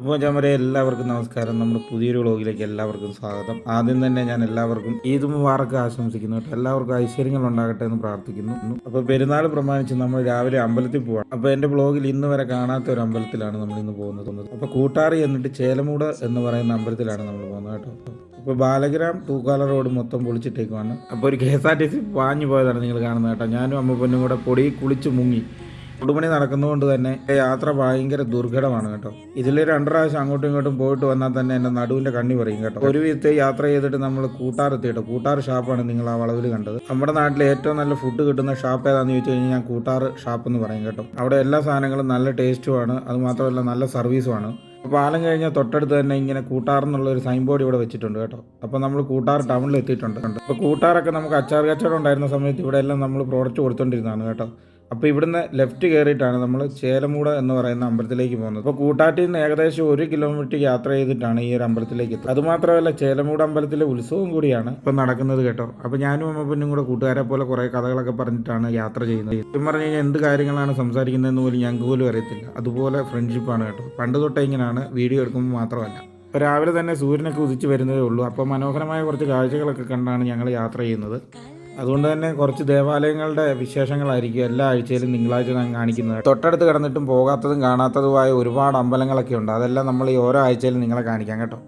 അപ്പോൾ പറയാം എല്ലാവർക്കും നമസ്കാരം. നമ്മുടെ പുതിയൊരു വ്ളോഗിലേക്ക് എല്ലാവർക്കും സ്വാഗതം. ആദ്യം തന്നെ ഞാൻ എല്ലാവർക്കും ഈദ് മുബാറക്ക് ആശംസിക്കുന്നു എല്ലാവർക്കും ഐശ്വര്യങ്ങൾ ഉണ്ടാകട്ടെ എന്ന് പ്രാർത്ഥിക്കുന്നു. അപ്പോൾ പെരുന്നാൾ പ്രമാണിച്ച് നമ്മൾ രാവിലെ അമ്പലത്തിൽ പോവാം അപ്പോൾ എന്റെ വ്ളോഗിൽ ഇന്ന് വരെ കാണാത്ത ഒരു അമ്പലത്തിലാണ് നമ്മൾ ഇന്ന് പോകുന്നത്. അപ്പോൾ കൂട്ടാറി എന്നിട്ട് ചേലമൂട് എന്ന് പറയുന്ന അമ്പലത്തിലാണ് നമ്മൾ പോകുന്നത് കേട്ടോ. ഇപ്പോൾ ബാലഗ്രാം തൂക്കാല റോഡ് മൊത്തം പൊളിച്ചിട്ടേക്കുവാണ്. അപ്പോൾ ഒരു K S R T C പാഞ്ഞു പോയതാണ് നിങ്ങൾ കാണുന്നത് കേട്ടോ. ഞാനും അമ്മ പൊന്നും കൂടെ പൊടി കുളിച്ച് മുങ്ങി. കൊടുമണി നടക്കുന്നതുകൊണ്ട് തന്നെ യാത്ര ഭയങ്കര ദുർഘടമാണ് കേട്ടോ. ഇതിൽ രണ്ടു പ്രാവശ്യം അങ്ങോട്ടും ഇങ്ങോട്ടും പോയിട്ട് വന്നാൽ തന്നെ എന്റെ നടുവിന്റെ കണ്ണി പറയും കേട്ടോ. ഒരു വിധത്തെ യാത്ര ചെയ്തിട്ട് നമ്മൾ കൂട്ടാറെത്തി കേട്ടോ. കൂട്ടാർ ഷാപ്പാണ് നിങ്ങൾ ആ വളവിൽ കണ്ടത്. നമ്മുടെ നാട്ടിൽ ഏറ്റവും നല്ല ഫുഡ് കിട്ടുന്ന ഷാപ്പ് ഏതാണെന്ന് ചോദിച്ചു കഴിഞ്ഞാൽ ഞാൻ കൂട്ടാർ ഷാപ്പ് എന്ന് പറയും കേട്ടോ. അവിടെ എല്ലാ സാധനങ്ങളും നല്ല ടേസ്റ്റുമാണ് അത് മാത്രമല്ല നല്ല സർവീസുമാണ് പാലം കഴിഞ്ഞാൽ തൊട്ടടുത്ത് തന്നെ ഇങ്ങനെ കൂട്ടാറെന്നുള്ള ഒരു സൈൻ ബോർഡ് ഇവിടെ വെച്ചിട്ടുണ്ട് കേട്ടോ. അപ്പോൾ നമ്മൾ കൂട്ടാർ ടൗണിൽ എത്തിയിട്ടുണ്ട്. അപ്പോൾ കൂട്ടാറൊക്കെ നമുക്ക് അച്ചാർ കച്ചവടം ഉണ്ടായിരുന്ന സമയത്ത് ഇവിടെ എല്ലാം നമ്മൾ പ്രോഡക്റ്റ് കൊടുത്തോണ്ടിരുന്നതാണ് കേട്ടോ. അപ്പോൾ ഇവിടുന്ന് ലെഫ്റ്റ് കയറിയിട്ടാണ് നമ്മൾ ചേലമൂട് എന്ന് പറയുന്ന അമ്പലത്തിലേക്ക് പോകുന്നത്. അപ്പോൾ കൂട്ടാറ്റിൽ നിന്ന് ഏകദേശം ഒരു കിലോമീറ്റർ യാത്ര ചെയ്തിട്ടാണ് ഈ ഒരു അമ്പലത്തിലേക്ക് എത്തുന്നത്. അതുമാത്രമല്ല ചേലമൂട് അമ്പലത്തിലെ ഉത്സവം കൂടിയാണ് ഇപ്പം നടക്കുന്നത് കേട്ടോ. അപ്പോൾ ഞാനും അമ്മ പൊന്നും കൂടെ കൂട്ടുകാരെ പോലെ കുറേ കഥകളൊക്കെ പറഞ്ഞിട്ടാണ് യാത്ര ചെയ്യുന്നത്. ഇപ്പം പറഞ്ഞു കഴിഞ്ഞാൽ എന്ത് കാര്യങ്ങളാണ് സംസാരിക്കുന്നതെന്ന് പോലും ഞങ്ങൾക്ക് പോലും അറിയത്തില്ല. അതുപോലെ ഫ്രണ്ട്ഷിപ്പാണ് കേട്ടോ. പണ്ട് തൊട്ടേ ഇങ്ങനെയാണ് വീഡിയോ എടുക്കുമ്പോൾ മാത്രമല്ല. അപ്പോൾ രാവിലെ തന്നെ സൂര്യനൊക്കെ ഉദിച്ച് വരുന്നതേ ഉള്ളൂ. അപ്പോൾ മനോഹരമായ കുറച്ച് കാഴ്ചകളൊക്കെ കണ്ടാണ് ഞങ്ങൾ യാത്ര ചെയ്യുന്നത്. അതുകൊണ്ട് തന്നെ കുറച്ച് ദേവാലയങ്ങളുടെ വിശേഷങ്ങളായിരിക്കും എല്ലാ ആഴ്ചയിലും തിങ്കളാഴ്ച ഞാൻ കാണിക്കുന്നത്. തൊട്ടടുത്ത് കിടന്നിട്ടും പോകാത്തതും കാണാത്തതുമായ ഒരുപാട് അമ്പലങ്ങളൊക്കെ ഉണ്ട്. അതെല്ലാം നമ്മൾ ഈ ഓരോ ആഴ്ചയിലും നിങ്ങളെ കാണിക്കാം കേട്ടോ.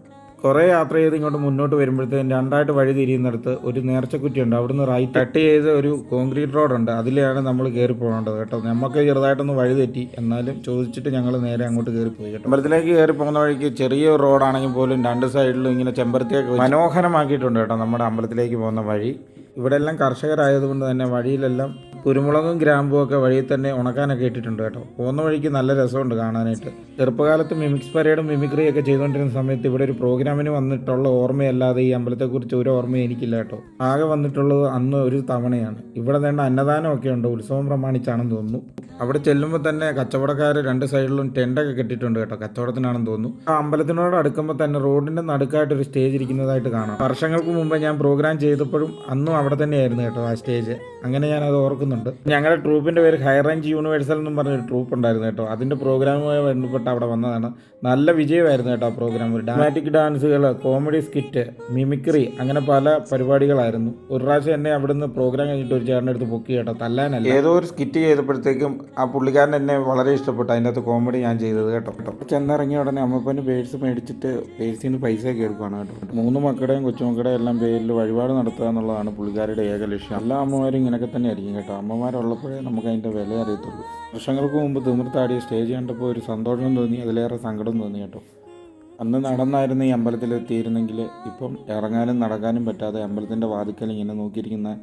കുറേ യാത്ര ചെയ്ത് ഇങ്ങോട്ട് മുന്നോട്ട് വരുമ്പോഴത്തേക്കും രണ്ടായിട്ട് വഴി തിരിയുന്നിടത്ത് ഒരു നേർച്ചക്കുറ്റിയുണ്ട് അവിടുന്ന് റൈറ്റ് കട്ട് ചെയ്ത് ഒരു കോൺക്രീറ്റ് റോഡുണ്ട് അതിലാണ് നമ്മൾ കയറി പോകേണ്ടത് കേട്ടോ. നമുക്ക് ചെറുതായിട്ടൊന്ന് വഴി തെറ്റി. എന്നാലും ചോദിച്ചിട്ട് ഞങ്ങൾ നേരെ അങ്ങോട്ട് കയറി പോയി കേട്ടോ. അമ്പലത്തിലേക്ക് കയറി പോകുന്ന വഴിക്ക് ചെറിയ റോഡാണെങ്കിൽ പോലും രണ്ട് സൈഡിലും ഇങ്ങനെ ചെമ്പരത്തിയൊക്കെ മനോഹരമാക്കിയിട്ടുണ്ട് കേട്ടോ നമ്മുടെ അമ്പലത്തിലേക്ക് പോകുന്ന വഴി. ഇവിടെ എല്ലാം കർഷകരായതുകൊണ്ട് തന്നെ വഴിയിലെല്ലാം കുരുമുളകും ഗ്രാമ്പും ഒക്കെ വഴി തന്നെ ഉണക്കാനൊക്കെ ഇട്ടിട്ടുണ്ട് കേട്ടോ. പോകുന്ന വഴിക്ക് നല്ല രസമുണ്ട് കാണാനായിട്ട്. ചെറുപ്പകാലത്ത് മിമിക്സ് പരേഡും മിമിക്രിയൊക്കെ ചെയ്തുകൊണ്ടിരുന്ന സമയത്ത് ഇവിടെ ഒരു പ്രോഗ്രാമിന് വന്നിട്ടുള്ള ഓർമ്മയല്ലാതെ ഈ അമ്പലത്തെക്കുറിച്ച് ഒരു ഓർമ്മയും എനിക്കില്ല കേട്ടോ. ആകെ വന്നിട്ടുള്ളത് അന്ന് ഒരു തവണയാണ്. ഇവിടെ വേണ്ട അന്നദാനമൊക്കെ ഉണ്ട്. ഉത്സവം പ്രമാണിച്ചാണെന്ന് തോന്നുന്നു. അവിടെ ചെല്ലുമ്പോൾ തന്നെ കച്ചവടക്കാർ രണ്ട് സൈഡിലും ടെന്റൊക്കെ കെട്ടിട്ടുണ്ട് കേട്ടോ. കച്ചവടത്തിനാണെന്ന് തോന്നുന്നു. അമ്പലത്തിനോട് അടുക്കുമ്പോൾ തന്നെ റോഡിന്റെ നടുക്കായിട്ട് ഒരു സ്റ്റേജ് ഇരിക്കുന്നതായിട്ട് കാണാം. വർഷങ്ങൾക്ക് മുമ്പ് ഞാൻ പ്രോഗ്രാം ചെയ്തപ്പോഴും അന്നും അവിടെ തന്നെയായിരുന്നു കേട്ടോ ആ സ്റ്റേജ്. അങ്ങനെ ഞാൻ അത് ഓർക്കുന്നുണ്ട് ഞങ്ങളുടെ ട്രൂപ്പിന്റെ പേര് ഹൈ റേഞ്ച് യൂണിവേഴ്സൽ എന്നും പറഞ്ഞൊരു ട്രൂപ്പ് ഉണ്ടായിരുന്നു കേട്ടോ. അതിന്റെ പ്രോഗ്രാമുമായി ബന്ധപ്പെട്ട് അവിടെ വന്നതാണ്. നല്ല വിജയമായിരുന്നു കേട്ടോ ആ പ്രോഗ്രാം. ഡ്രാമാറ്റിക് ഡാൻസുകൾ കോമഡി സ്കിറ്റ് മിമിക്രി അങ്ങനെ പല പരിപാടികളായിരുന്നു. ഒരു പ്രാവശ്യം എന്നെ അവിടുന്ന് പ്രോഗ്രാം കഴിഞ്ഞിട്ട് ഒരു ചേട്ടന്റെ അടുത്ത് പൊക്കി കേട്ടോ. തല്ലാനല്ല. ഏതോ ഒരു സ്കിറ്റ് ചെയ്തപ്പോഴത്തേക്കും ആ പുള്ളിക്കാരൻ എന്നെ വളരെ ഇഷ്ടപ്പെട്ടു. അതിന്റെ അകത്ത് കോമഡി ഞാൻ ചെയ്തത് കേട്ടോ. കേട്ടോ ചെന്നിറങ്ങിയ ഉടനെ അമ്മപ്പന് പേഴ്സ് മേടിച്ചിട്ട് പേഴ്സിൽ നിന്ന് പൈസ ഒക്കെ എടുക്കുകയാണ് കേട്ടോ. മൂന്ന് മക്കളുടെയും കൊച്ചുമക്കളുടെയും എല്ലാം പേരിൽ വഴിപാട് നടത്തുക എന്നുള്ളതാണ് പുള്ളിക്കാരുടെ ഏക ലക്ഷ്യം. എല്ലാ അമ്മമാരും ഇങ്ങനെയൊക്കെ തന്നെ ആയിരിക്കും കേട്ടോ. അമ്മമാരുള്ളപ്പോഴേ നമുക്ക് അതിന്റെ വില അറിയത്തുള്ളൂ. വർഷങ്ങൾക്ക് മുമ്പ് തിമിർത്താടിയ സ്റ്റേജ് കണ്ടപ്പോൾ ഒരു സന്തോഷം തോന്നി അതിലേറെ സങ്കടം തോന്നി കേട്ടോ. അന്ന് നടന്നായിരുന്നു ഈ അമ്പലത്തിൽ എത്തിയിരുന്നെങ്കിൽ ഇപ്പം ഇറങ്ങാനും നടക്കാനും പറ്റാതെ അമ്പലത്തിന്റെ വാതിക്കൽ ഇങ്ങനെ നോക്കിയിരിക്കുന്ന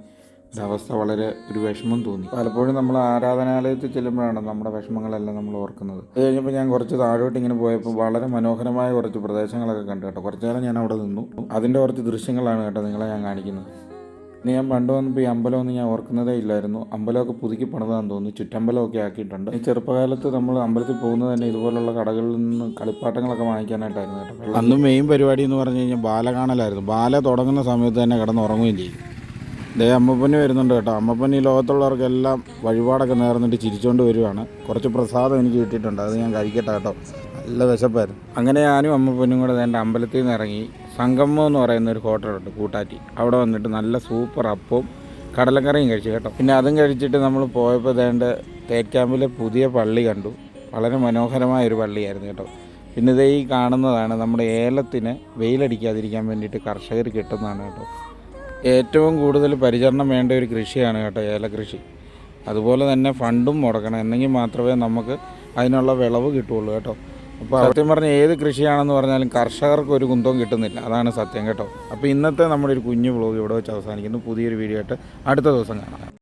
ഒരവസ്ഥ വളരെ ഒരു വിഷമം തോന്നി. പലപ്പോഴും നമ്മൾ ആരാധനാലയത്തിൽ ചെല്ലുമ്പോഴാണ് നമ്മുടെ വിഷമങ്ങളെല്ലാം നമ്മൾ ഓർക്കുന്നത്. അത് കഴിഞ്ഞപ്പോൾ ഞാൻ കുറച്ച് താഴോട്ട് ഇങ്ങനെ പോയപ്പോൾ വളരെ മനോഹരമായ കുറച്ച് പ്രദേശങ്ങളൊക്കെ കണ്ടു കേട്ടോ. കുറച്ച് നേരം ഞാൻ അവിടെ നിന്നു. അതിന്റെ കുറച്ച് ദൃശ്യങ്ങളാണ് കേട്ടോ നിങ്ങളെ ഞാൻ കാണിക്കുന്നത്. ഇനി ഞാൻ പണ്ട് വന്നപ്പോൾ ഈ അമ്പലമൊന്നും ഞാൻ ഓർക്കുന്നതേ ഇല്ലായിരുന്നു. അമ്പലമൊക്കെ പുതുക്കി പണിതാന്ന് തോന്നുന്നു. ചുറ്റമ്പലമൊക്കെ ആക്കിയിട്ടുണ്ട്. ഈ ചെറുപ്പകാലത്ത് നമ്മൾ അമ്പലത്തിൽ പോകുന്നത് തന്നെ ഇതുപോലുള്ള കടകളിൽ നിന്ന് കളിപ്പാട്ടങ്ങളൊക്കെ വാങ്ങിക്കാനായിട്ടായിരുന്നു കേട്ടോ. അന്ന് മെയിൻ പരിപാടി എന്ന് പറഞ്ഞു കഴിഞ്ഞാൽ ബാല കാണലായിരുന്നു ബാല തുടങ്ങുന്ന സമയത്ത് തന്നെ കിടന്ന് ഉറങ്ങുകയും ചെയ്യും. ദേ അമ്മപ്പനി വരുന്നുണ്ട് കേട്ടോ. അമ്മപ്പനി ലോകത്തുള്ളവർക്കെല്ലാം വഴിപാടൊക്കെ നേർന്നിട്ട് ചിരിച്ചുകൊണ്ട് വരുവാണ്. കുറച്ച് പ്രസാദം എനിക്ക് കിട്ടിയിട്ടുണ്ട്. അത് ഞാൻ കഴിക്കട്ടെ കേട്ടോ. നല്ല വിശപ്പായിരുന്നു. അങ്ങനെ ഞാനും അമ്മപ്പനും കൂടെ എന്റെ അമ്പലത്തിൽ നിന്ന് ഇറങ്ങി. സംഗമം എന്ന് പറയുന്ന ഒരു ഹോട്ടലുണ്ട് കൂട്ടാറ്റി. അവിടെ വന്നിട്ട് നല്ല സൂപ്പർ അപ്പവും കടലക്കറിയും കഴിച്ചു കേട്ടോ. പിന്നെ അതും കഴിച്ചിട്ട് നമ്മൾ പോയപ്പോൾ ദേണ്ട തേക്കാമ്പിലെ പുതിയ പള്ളി കണ്ടു. വളരെ മനോഹരമായ ഒരു പള്ളിയായിരുന്നു കേട്ടോ. പിന്നെ ഇതേ ഈ കാണുന്നതാണ് നമ്മുടെ ഏലത്തിന് വെയിലടിക്കാതിരിക്കാൻ വേണ്ടിയിട്ട് കർഷകർ കിട്ടുന്നതാണ് കേട്ടോ. ഏറ്റവും കൂടുതൽ പരിചരണം വേണ്ട ഒരു കൃഷിയാണ് കേട്ടോ ഏലകൃഷി. അതുപോലെ തന്നെ ഫണ്ടും മുടക്കണം. എന്നെങ്കിൽ മാത്രമേ നമുക്ക് അതിനുള്ള വിളവ് കിട്ടുള്ളൂ കേട്ടോ. അപ്പോൾ സത്യം പറഞ്ഞ ഏത് കൃഷിയാണെന്ന് പറഞ്ഞാലും കർഷകർക്ക് ഒരു കുന്തവും കിട്ടുന്നില്ല. അതാണ് സത്യം കേട്ടോ. അപ്പോൾ ഇന്നത്തെ നമ്മുടെ ഒരു കുഞ്ഞു വ്ളോഗ് ഇവിടെ വെച്ച് അവസാനിക്കുന്നു. പുതിയൊരു വീഡിയോ ആയിട്ട് അടുത്ത ദിവസം കാണാം.